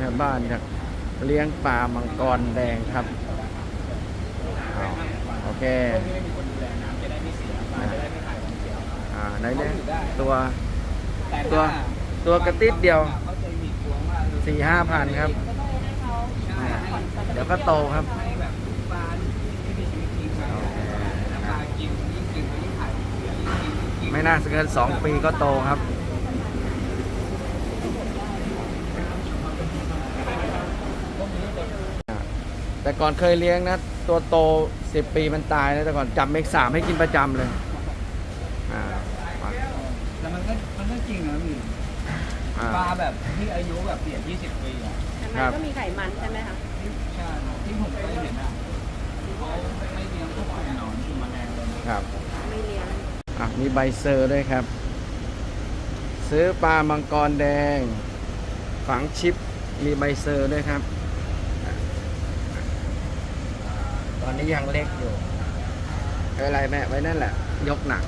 แม่บ้านอยากเลี้ยงปลามังกรแดงครับเอาโอเคไม่มีคนดูแลน้ำจะได้ไม่เสียปลาจะได้ไม่ขายของเสียอ่าไหนเนี่ยตัวแต่ตัวถ้าตัวกระติ๊ดเดียวเขาจะมีกลัวว่าเออสี่ห้าพันครับก็ต้องให้เขาใช่ผ่อนสักเดี๋ยวก็โตครับให้แบบปลาที่มีชีวิตจริงไปแล้วปลากินยิ่งกินก็ยิ่งขายยิ่งกินยิ่งกินไม่น่าจะเกินสองปีก็โตครับ แต่ก่อนเคยเลี้ยงนะ ตัวโตสิบปีมันตายนะแต่ก่อนจับเมกสามให้กินประจำเลยอ่าแล้วมันก็มันก็จริงนะพี่อ่า ปลาแบบที่อายุแบบเปลี่ยน 20 ปีอะแต่ครัมันบ ก็มีไขมันใช่ไหมคะใช่ที่ผมเคยเห็นอะเขาไม่เลี้ยงพวกกลุ่มหนอนกลุ่มแมลงเลยนะครับ ไม่เลี้ยง อะมีใบเซอร์ด้วยครับ ซื้อปลามังกรแดง ฝังชิปมีใบเซอร์ด้วยครับ ต อนนี้ยังเล็กอยู่ไม่เป็นไรแม่ไว้นั่นแหละ ยกหนัก